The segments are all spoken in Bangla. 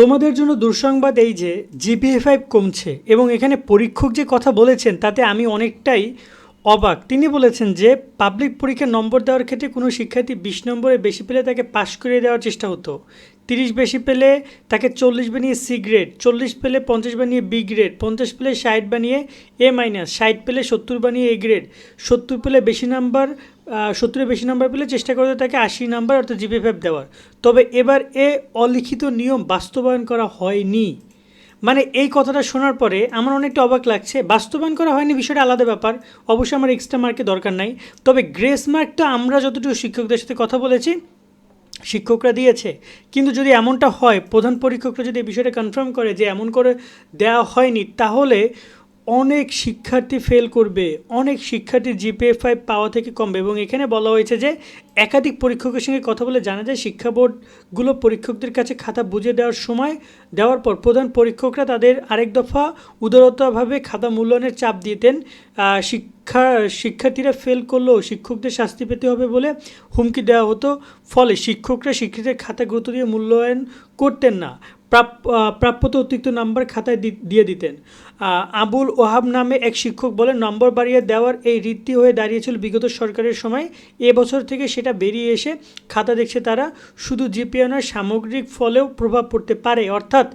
তোমাদের জন্য দুঃসংবাদ এই যে জিপিএ ফাইভ কমছে এবং এখানে পরীক্ষক যে কথা বলেছেন, তাতে আমি অনেকটাই অবাক। তিনি বলেছেন যে পাবলিক পরীক্ষার নম্বর দেওয়ার ক্ষেত্রে কোনো শিক্ষার্থী বিশ নম্বরে বেশি পেলে তাকে পাশ করিয়ে দেওয়ার চেষ্টা হতো। তিরিশ বেশি পেলে তাকে চল্লিশ বানিয়ে সি গ্রেড চল্লিশ পেলে পঞ্চাশ বানিয়ে বি গ্রেড পঞ্চাশ পেলে ষাট বানিয়ে এ মাইনাস ষাট পেলে সত্তর বানিয়ে এ গ্রেড সত্তর পেলে বেশি নাম্বার সত্তরের বেশি নাম্বার পেলে চেষ্টা করতে তাকে আশি নাম্বার অর্থাৎ জিপিএফ দেওয়ার। তবে এবার এ অলিখিত নিয়ম বাস্তবায়ন করা হয়নি। মানে এই কথাটা শোনার পরে আমার অনেকটা অবাক লাগছে। বাস্তবায়ন করা হয়নি বিষয়টা আলাদা ব্যাপার। অবশ্যই আমার এক্সট্রা মার্কের দরকার নাই। তবে গ্রেস মার্কটা আমরা যতটুকু শিক্ষকদের সাথে কথা বলেছি, শিক্ষকরা দিয়েছে। কিন্তু যদি এমনটা হয়, প্রধান পরীক্ষকরা যদি এই বিষয়টা কনফার্ম করে যে এমন করে দেওয়া হয়নি, তাহলে অনেক শিক্ষার্থী ফেল করবে, অনেক শিক্ষার্থী জিপিএ ফাইভ পাওয়া থেকে কমবে এবং এখানে বলা হয়েছে যে একাধিক পরীক্ষকের সঙ্গে কথা বলে জানা যায় শিক্ষা বোর্ডগুলো পরীক্ষকদের কাছে খাতা বুঝে দেওয়ার সময় দেওয়ার পর প্রধান পরীক্ষকরা তাদের আরেক দফা উদারতাভাবে খাতা মূল্যায়নের চাপ দিতেন। শিক্ষা, শিক্ষার্থীরা ফেল করলেও শিক্ষকদের শাস্তি পেতে হবে বলে হুমকি দেওয়া হতো। ফলে শিক্ষকরা শিক্ষিতের খাতা গুরুত্ব দিয়ে মূল্যায়ন করতেন না। প্রাপ্যত অতিরিক্ত নাম্বার খাতায় দিয়ে দিতেন। আবুল ওহাব নামে এক শিক্ষক বলেন, নম্বর বাড়িয়ে দেওয়ার এই রীতি হয়ে দাঁড়িয়েছিল বিগত সরকারের সময়। এবছর থেকে সেটা বেরিয়ে এসে খাতা দেখছে তারা। শুধু জিপিএ নয়, সামগ্রিক ফলেও প্রভাব পড়তে পারে। অর্থাৎ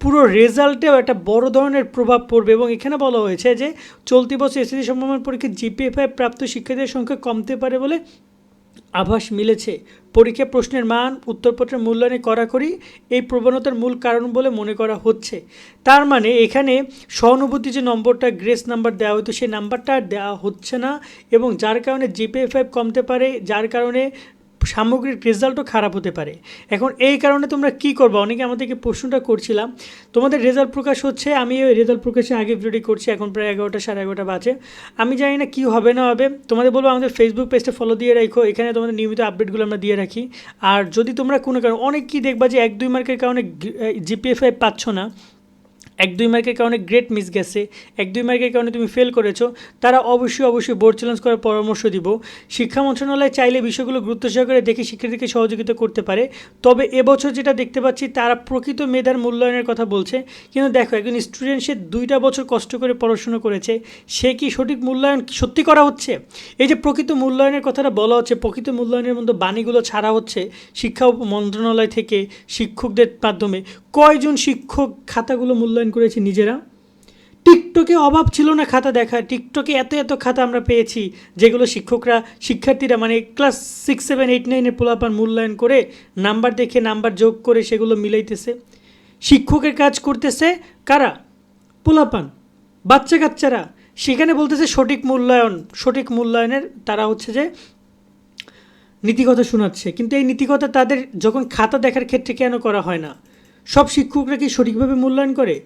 পুরো রেজাল্টেও একটা বড় ধরনের প্রভাব পড়বে। এবং এখানে বলা হয়েছে যে, চলতি বছর এসএসসি সম্ভাবনা পরীক্ষায় জিপিএফআই প্রাপ্ত শিক্ষার্থীদের সংখ্যা কমতে পারে বলে আভাস মিলেছে। পরীক্ষা প্রশ্নের মান, উত্তরপত্রের মূল্যায়নে কড়াকড়ি এই প্রবণতার মূল কারণ বলে মনে করা হচ্ছে। তার মানে এখানে সহানুভূতি যে নম্বরটা গ্রেস নাম্বার দেওয়া হতো সেই নাম্বারটা দেওয়া হচ্ছে না এবং যার কারণে জিপিএ ফাইভ কমতে পারে, যার কারণে সামগ্রিক রেজাল্টও খারাপ হতে পারে। এখন এই কারণে তোমরা কি করবে? অনেকে আমাদেরকে প্রশ্নটা করছিলাম। তোমাদের রেজাল্ট প্রকাশ হচ্ছে, আমি ওই রেজাল্ট প্রকাশে আগে ভিডিওটি করছি, এখন প্রায় এগারোটা, সাড়ে এগারোটা বাজে। আমি জানি না কী হবে না হবে। তোমাদের বলব আমাদের ফেসবুক পেজটা ফলো দিয়ে রাখো, এখানে তোমাদের নিয়মিত আপডেটগুলো আমরা দিয়ে রাখি। আর যদি তোমরা কোনো কারণে, অনেক কি দেখবা যে এক, দুই মার্কের কারণে জিপিএফআই পাচ্ছ না এক দুই মার্কের কারণে গ্রেট মিস গেছে, এক দুই মার্কের কারণে তুমি ফেল করেছ, তারা অবশ্যই অবশ্যই বোর্ড চ্যালেঞ্জ করার পরামর্শ দিব। শিক্ষা মন্ত্রণালয় চাইলে বিষয়গুলো গুরুত্ব সহকারে দেখে শিক্ষার্থীকে সহযোগিতা করতে পারে, তবে এবছর যেটা দেখতে পাচ্ছি, তারা প্রকৃত মেধার মূল্যায়নের কথা বলছে। কিন্তু দেখো, একজন স্টুডেন্ট সে দুইটা বছর কষ্ট করে পড়াশুনো করেছে, সে কি সঠিক মূল্যায়ন সত্যি করা হচ্ছে? এই যে প্রকৃত মূল্যায়নের কথাটা বলা হচ্ছে, প্রকৃত মূল্যায়নের মধ্যে বাণীগুলো ছাড়া হচ্ছে শিক্ষা মন্ত্রণালয় থেকে শিক্ষকদের মাধ্যমে। কয়জন শিক্ষক খাতাগুলো মূল্যায়ন করেছে নিজেরা। টিকটকে অভাব ছিল না খাতা দেখা টিকটকে এত এত খাতা আমরা পেয়েছি, যেগুলো শিক্ষকরা, শিক্ষার্থীরা মানে ক্লাস সিক্স, সেভেন, এইট, নাইনের পোলাপান মূল্যায়ন করে নাম্বার দেখে নাম্বার যোগ করে সেগুলো মিলাইতেছে। শিক্ষকের কাজ করতেছে কারা? পোলাপান বাচ্চা কাচ্চারা সেখানে বলতেছে সঠিক মূল্যায়ন, সঠিক মূল্যায়নের তারা হচ্ছে যে নীতিকথা শোনাচ্ছে। কিন্তু এই নীতিকথা তাদের যখন খাতা দেখার ক্ষেত্রে কেন করা হয় না? সব শিক্ষকরা কি সঠিকভাবে মূল্যায়ন করে?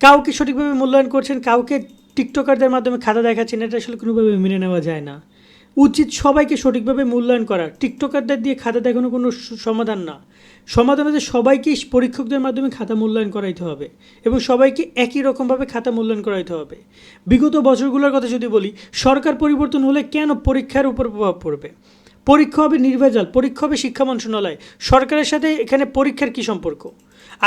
কাউকে সঠিকভাবে মূল্যায়ন করছেন, কাউকে টিকটকারদের মাধ্যমে খাতা দেখাচ্ছেন, এটা আসলে কোনোভাবে মেনে নেওয়া যায় না। উচিত সবাইকে সঠিকভাবে মূল্যায়ন করা। টিকটকারদের দিয়ে খাতা দেখানো কোনো সমাধান না। সমাধান হচ্ছে সবাইকে পরীক্ষকদের মাধ্যমে খাতা মূল্যায়ন করাইতে হবে এবং সবাইকে একই রকমভাবে খাতা মূল্যায়ন করাইতে হবে। বিগত বছরগুলোর কথা যদি বলি, সরকার পরিবর্তন হলে কেন পরীক্ষার উপর প্রভাব পড়বে? পরীক্ষা হবে নির্ভেজাল, পরীক্ষা হবে শিক্ষা মন্ত্রণালয়। সরকারের সাথে এখানে পরীক্ষার কি সম্পর্ক?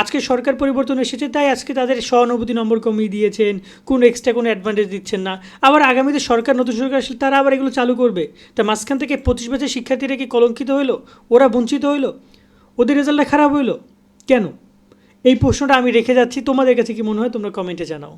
আজকে সরকার পরিবর্তন এসেছে, তাই আজকে তাদের সহানুভূতি নম্বর কমিয়ে দিয়েছেন, কোন এক্সট্রা কোনো অ্যাডভান্টেজ দিচ্ছেন না। আবার আগামীতে সরকার, নতুন সরকার আসলে তারা আবার এগুলো চালু করবে। তা মাঝখান থেকে পঁচিশ বছর শিক্ষার্থীরা কি কলঙ্কিত হইল? ওরা বঞ্চিত হইল? ওদের রেজাল্টটা খারাপ হইল? কেন? এই প্রশ্নটা আমি রেখে যাচ্ছি, তোমাদের কাছে কি মনে হয় তোমরা কমেন্টে জানাও।